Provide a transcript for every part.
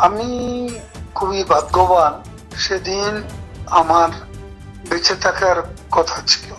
আমি খুবই ভাগ্যবান, সেদিন আমার বেঁচে থাকার কথা ছিল।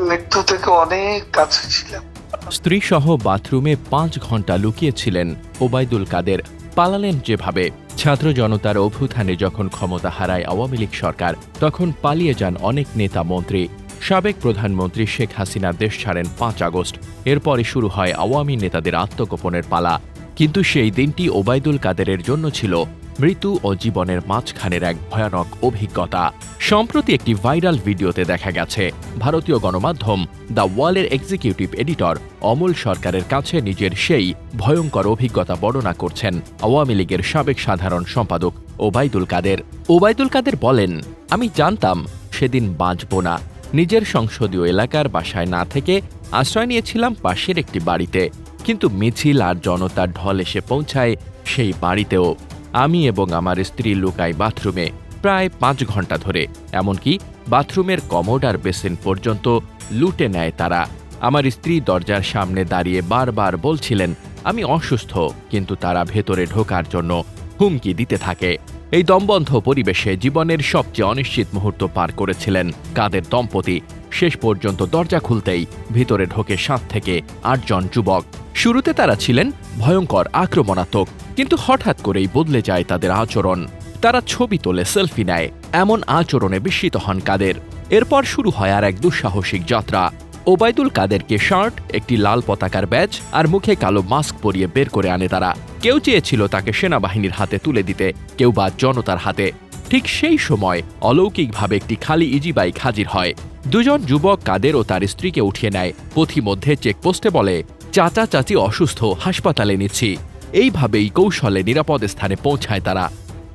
মৃত্যু থেকে অনেক কাছে ছিলাম। স্ত্রীসহ বাথরুমে পাঁচ ঘণ্টা লুকিয়েছিলেন ওবায়দুল কাদের। পালালেন যেভাবে। ছাত্র জনতার অভ্যুত্থানে যখন ক্ষমতা হারায় আওয়ামী লীগ সরকার, তখন পালিয়ে যান অনেক নেতা মন্ত্রী। সাবেক প্রধানমন্ত্রী শেখ হাসিনা দেশ ছাড়েন পাঁচ আগস্ট। এরপরে শুরু হয় আওয়ামী নেতাদের আত্মগোপনের পালা। কিন্তু সেই দিনটি ওবায়দুল কাদেরের জন্য ছিল মৃত্যু ও জীবনের মাঝখানের এক ভয়ানক অভিজ্ঞতা। সম্প্রতি একটি ভাইরাল ভিডিওতে দেখা গেছে, ভারতীয় গণমাধ্যম দ্য ওয়ালের এক্সিকিউটিভ এডিটর অমল সরকারের কাছে নিজের সেই ভয়ঙ্কর অভিজ্ঞতা বর্ণনা করছেন আওয়ামী লীগের সাবেক সাধারণ সম্পাদক ওবায়দুল কাদের। ওবায়দুল কাদের বলেন, আমি জানতাম সেদিন বাঁচব না। নিজের সংসদীয় এলাকার বাসায় না থেকে আশ্রয় নিয়েছিলাম পাশের একটি বাড়িতে। কিন্তু মিছিল আর জনতার ঢল এসে পৌঁছায় সেই বাড়িতেও। আমি এবং আমার স্ত্রী লুকাই বাথরুমে প্রায় পাঁচ ঘণ্টা ধরে। এমনকি বাথরুমের কমোড আর বেসিন পর্যন্ত লুটে নেয় তারা। আমার স্ত্রী দরজার সামনে দাঁড়িয়ে বারবার বলছিলেন, আমি অসুস্থ, কিন্তু তারা ভেতরে ঢোকার জন্য হুমকি দিতে থাকে। এই দমবন্ধ পরিবেশে জীবনের সবচেয়ে অনিশ্চিত মুহূর্ত পার করেছিলেন কাদের দম্পতি। শেষ পর্যন্ত দরজা খুলতেই ভিতরে ঢোকে সাত থেকে আটজন যুবক। শুরুতে তারা ছিলেন ভয়ঙ্কর আক্রমণাত্মক, কিন্তু হঠাৎ করেই বদলে যায় তাদের আচরণ। তারা ছবি তোলে, সেলফি নেয়, এমন আচরণে বিস্মিত হন কাদের। এরপর শুরু হয় আর এক দুঃসাহসিক যাত্রা। ওবায়দুল কাদেরকে শার্ট, একটি লাল পতাকার ব্যাজ আর মুখে কালো মাস্ক পরিয়ে বের করে আনে তারা। কেউ চেয়েছিল তাকে সেনাবাহিনীর হাতে তুলে দিতে, কেউ বা জনতার হাতে। ঠিক সেই সময় অলৌকিকভাবে একটি খালি ইজি বাইক হাজির হয়। দুজন যুবক কাদের ও তার স্ত্রীকে উঠিয়ে নেয়। পথিমধ্যে চেকপোস্টে বলে, চাচা, চাচি অসুস্থ, হাসপাতালে নিচ্ছি। এইভাবেই কৌশলে নিরাপদ স্থানে পৌঁছায় তারা।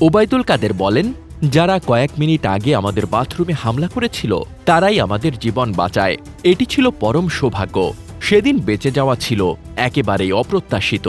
ওবায়দুল কাদের বলেন, যারা কয়েক মিনিট আগে আমাদের বাথরুমে হামলা করেছিল, তারাই আমাদের জীবন বাঁচায়। এটি ছিল পরম সৌভাগ্য। সেদিন বেঁচে যাওয়া ছিল, একেবারেই অপ্রত্যাশিত।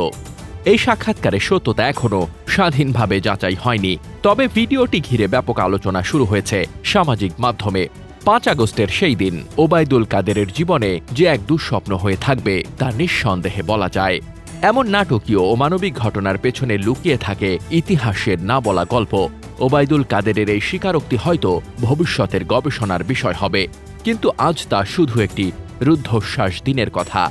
এই সাক্ষাৎকারের সত্যতা এখনও স্বাধীনভাবে যাচাই হয়নি। তবে ভিডিওটি ঘিরে ব্যাপক আলোচনা শুরু হয়েছে সামাজিক মাধ্যমে। পাঁচ আগস্টের সেই দিন ওবায়দুল কাদেরের জীবনে যে এক দুঃস্বপ্ন হয়ে থাকবে তা নিঃসন্দেহে বলা যায়। এমন নাটকীয় ও মানবিক ঘটনার পেছনে লুকিয়ে থাকে ইতিহাসের না বলা গল্প। ওবায়দুল কাদেরের এই স্বীকারোক্তি হয়তো ভবিষ্যতের গবেষণার বিষয় হবে। কিন্তু আজ তা শুধু একটি রুদ্ধশ্বাস দিনের কথা।